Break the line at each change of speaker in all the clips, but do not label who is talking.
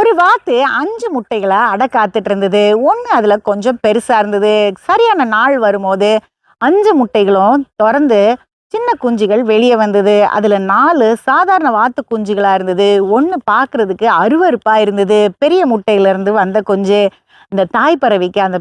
ஒரு வாத்து அஞ்சு முட்டைகளை அடை காத்துட்டு இருந்தது ஒன்று அதில் கொஞ்சம் பெருசாக இருந்தது. சரியான நாள் வரும்போது அஞ்சு முட்டைகளும் திறந்து சின்ன குஞ்சுகள் வெளியே வந்தது. அதில் நாலு சாதாரண வாத்து குஞ்சுகளாக இருந்தது. ஒன்று பார்க்கறதுக்கு அருவருப்பாக இருந்தது. பெரிய முட்டையிலேருந்து வந்த குஞ்சு இந்த தாய் பறவைக்கு அந்த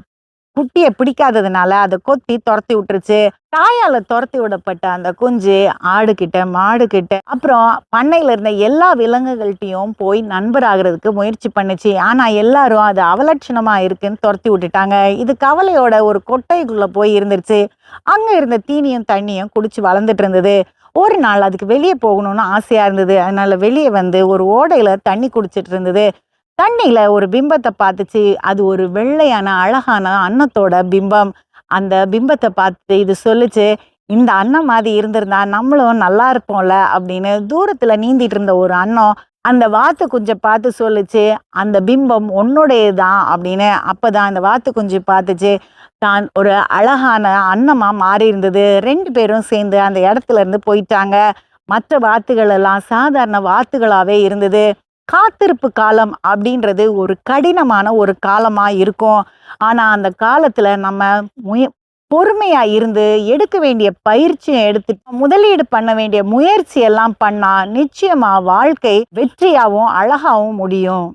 குட்டியை பிடிக்காததுனால அதை கொத்தி துரத்தி விட்டுருச்சு. தாயால துரத்தி விடப்பட்ட அந்த குஞ்சு ஆடுகிட்ட மாடுகிட்ட அப்புறம் பண்ணையில இருந்த எல்லா விலங்குகள்கிட்டயும் போய் நண்பராகிறதுக்கு முயற்சி பண்ணுச்சு. ஆனா எல்லாரும் அது அவலட்சணமா இருக்குன்னு துரத்தி விட்டுட்டாங்க. இது கவலையோட ஒரு கொட்டைக்குள்ள போய் இருந்துருச்சு. அங்க இருந்த தீனியும் தண்ணியும் குடிச்சு வளர்ந்துட்டு இருந்தது. ஒரு நாள் அதுக்கு வெளியே போகணும்னு ஆசையா இருந்தது. அதனால வெளியே வந்து ஒரு ஓடையில தண்ணி குடிச்சிட்டு இருந்தது. தண்ணியில் ஒரு பிம்பத்தை பார்த்துச்சு. அது ஒரு வெள்ளையான அழகான அன்னத்தோட பிம்பம். அந்த பிம்பத்தை பார்த்து இது சொல்லுச்சு இந்த அன்னம் மாதிரி இருந்திருந்தா நம்மளும் நல்லா இருப்போம்ல அப்படின்னு தூரத்தில் நீந்திட்டு இருந்த ஒரு அன்னம் அந்த வாத்து குஞ்சை பார்த்து சொல்லிச்சு அந்த பிம்பம் உன்னுடையதுதான் அப்படின்னு அப்போ தான் அந்த வாத்து குஞ்சு பார்த்துச்சு. தான் ஒரு அழகான அன்னமாக மாறி இருந்தது. ரெண்டு பேரும் சேர்ந்து அந்த இடத்துல இருந்து போயிட்டாங்க. மற்ற வாத்துகள் எல்லாம் சாதாரண வாத்துகளாகவே இருந்தது. காத்திருப்பு காலம் அப்படின்றது ஒரு கடினமான ஒரு காலமாக இருக்கும். ஆனால் அந்த காலத்தில் நம்ம முய பொறுமையாக இருந்து எடுக்க வேண்டிய பயிற்சியை எடுத்து முதலீடு பண்ண வேண்டிய முயற்சி எல்லாம் பண்ணால் நிச்சயமாக வாழ்க்கை வெற்றியாகவும் அழகாகவும் முடியும்.